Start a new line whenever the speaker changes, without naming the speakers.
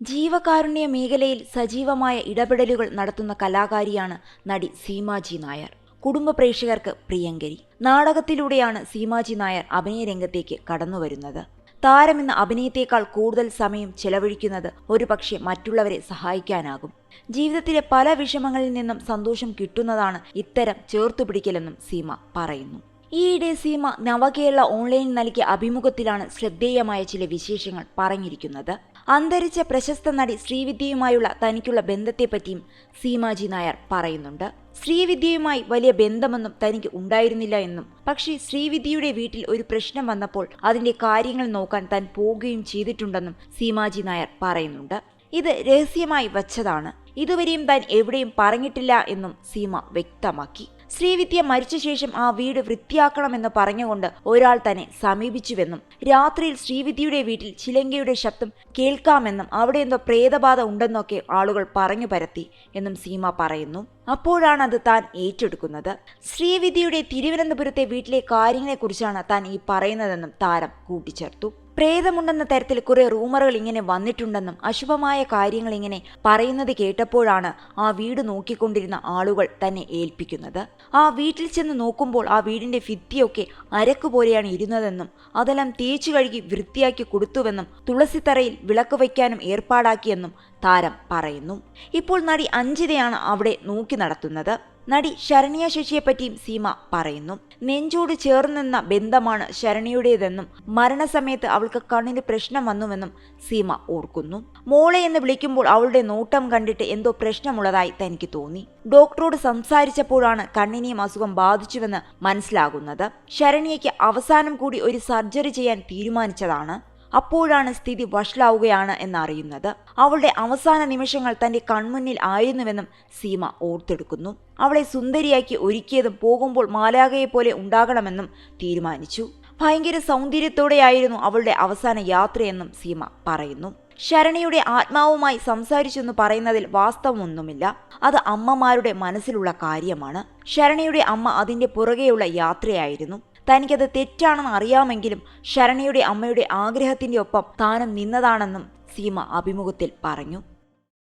ജീവകാരുണ്യ മേഖലയിൽ സജീവമായ ഇടപെടലുകൾ നടത്തുന്ന കലാകാരിയാണ് നടി സീമാജി നായർ. കുടുംബ പ്രേക്ഷകർക്ക് പ്രിയങ്കരി. നാടകത്തിലൂടെയാണ് സീമാജി നായർ അഭിനയ രംഗത്തേക്ക് കടന്നുവരുന്നത്. താരമെന്ന അഭിനയത്തെക്കാൾ കൂടുതൽ സമയം ചെലവഴിക്കുന്നത് ഒരുപക്ഷെ മറ്റുള്ളവരെ സഹായിക്കാനാകും. ജീവിതത്തിലെ പല വിഷമങ്ങളിൽ നിന്നും സന്തോഷം കിട്ടുന്നതാണ് ഇത്തരം ചേർത്തുപിടിക്കലെന്നും സീമ പറയുന്നു. ഈയിടെ സീമ നവകേരള ഓൺലൈൻ നൽകിയ അഭിമുഖത്തിലാണ് ശ്രദ്ധേയമായ ചില വിശേഷങ്ങൾ പറഞ്ഞിരിക്കുന്നത്. അന്തരിച്ച പ്രശസ്ത നടി ശ്രീവിദ്യയുമായുള്ള തനിക്കുള്ള ബന്ധത്തെപ്പറ്റിയും സീമാജി നായർ പറയുന്നുണ്ട്. ശ്രീവിദ്യയുമായി വലിയ ബന്ധമൊന്നും തനിക്ക് ഉണ്ടായിരുന്നില്ല എന്നും പക്ഷേ ശ്രീവിദ്യയുടെ വീട്ടിൽ ഒരു പ്രശ്നം വന്നപ്പോൾ അതിന്റെ കാര്യങ്ങൾ നോക്കാൻ താൻ പോവുകയും ചെയ്തിട്ടുണ്ടെന്നും സീമാജി നായർ പറയുന്നുണ്ട്. ഇത് രഹസ്യമായി വച്ചതാണ്. ഇതുവരെയും താൻ എവിടെയും പറഞ്ഞിട്ടില്ല എന്നും സീമ വ്യക്തമാക്കി. ശ്രീവിദ്യ മരിച്ച ശേഷം ആ വീട് വൃത്തിയാക്കണമെന്ന് പറഞ്ഞുകൊണ്ട് ഒരാൾ തന്നെ സമീപിച്ചുവെന്നും രാത്രിയിൽ ശ്രീവിദ്യയുടെ വീട്ടിൽ ചിലങ്കയുടെ ശബ്ദം കേൾക്കാമെന്നും അവിടെ എന്തോ പ്രേതബാധ ഉണ്ടെന്നൊക്കെ ആളുകൾ പറഞ്ഞു പരത്തി എന്നും സീമ പറയുന്നു. അപ്പോഴാണ് അത് താൻ ഏറ്റെടുക്കുന്നത്. ശ്രീവിദ്യയുടെ തിരുവനന്തപുരത്തെ വീട്ടിലെ കാര്യങ്ങളെക്കുറിച്ചാണ് താൻ ഈ പറയുന്നതെന്നും താരം കൂട്ടിച്ചേർത്തു. പ്രേതമുണ്ടെന്ന തരത്തിൽ കുറെ റൂമറുകൾ ഇങ്ങനെ വന്നിട്ടുണ്ടെന്നും അശുഭമായ കാര്യങ്ങൾ ഇങ്ങനെ പറയുന്നത് കേട്ടപ്പോഴാണ് ആ വീട് നോക്കിക്കൊണ്ടിരുന്ന ആളുകൾ തന്നെ ഏൽപ്പിക്കുന്നത്. ആ വീട്ടിൽ ചെന്ന് നോക്കുമ്പോൾ ആ വീടിന്റെ ഭിത്തിയൊക്കെ അരക്ക് പോലെയാണ് ഇരുന്നതെന്നും അതെല്ലാം തേച്ചു കഴുകി വൃത്തിയാക്കി കൊടുത്തുവെന്നും തുളസിത്തറയിൽ വിളക്ക് വയ്ക്കാനും ഏർപ്പാടാക്കിയെന്നും താരം പറയുന്നു. ഇപ്പോൾ നടി അഞ്ജിതയാണ് അവിടെ നോക്കി നടത്തുന്നത്. നടി ശരണ്യ ശശിയെപ്പറ്റിയും സീമ പറയുന്നു. നെഞ്ചോട് ചേർന്നെന്ന ബന്ധമാണ് ശരണ്യയുടേതെന്നും മരണസമയത്ത് അവൾക്ക് കണ്ണിന് പ്രശ്നം വന്നുവെന്നും സീമ ഓർക്കുന്നു. മോളെ എന്ന് വിളിക്കുമ്പോൾ അവളുടെ നോട്ടം കണ്ടിട്ട് എന്തോ പ്രശ്നമുള്ളതായി തനിക്ക് തോന്നി. ഡോക്ടറോട് സംസാരിച്ചപ്പോഴാണ് കണ്ണിനെയും അസുഖം ബാധിച്ചുവെന്ന് മനസ്സിലാകുന്നത്. ശരണ്യയ്ക്ക് അവസാനം കൂടി ഒരു സർജറി ചെയ്യാൻ തീരുമാനിച്ചതാണ്. അപ്പോഴാണ് സ്ഥിതി വഷളാവുകയാണ് എന്നറിയുന്നത്. അവളുടെ അവസാന നിമിഷങ്ങൾ തന്റെ കൺമുന്നിൽ ആയിരുന്നുവെന്നും സീമ ഓർത്തെടുക്കുന്നു. അവളെ സുന്ദരിയാക്കി ഒരുക്കിയതും പോകുമ്പോൾ മാലാകയെ പോലെ ഉണ്ടാകണമെന്നും തീരുമാനിച്ചു. ഭയങ്കര സൗന്ദര്യത്തോടെയായിരുന്നു അവളുടെ അവസാന യാത്രയെന്നും സീമ പറയുന്നു. ശരണിയുടെ ആത്മാവുമായി സംസാരിച്ചെന്ന് പറയുന്നതിൽ വാസ്തവമൊന്നുമില്ല. അത് അമ്മമാരുടെ മനസ്സിലുള്ള കാര്യമാണ്. ശരണിയുടെ അമ്മ അതിന്റെ പുറകെയുള്ള യാത്രയായിരുന്നു. തനിക്കത് തെറ്റാണെന്ന് അറിയാമെങ്കിലും ശരണിയുടെ അമ്മയുടെ ആഗ്രഹത്തിന്റെ ഒപ്പം താനും നിന്നതാണെന്നും സീമ അഭിമുഖത്തിൽ പറഞ്ഞു.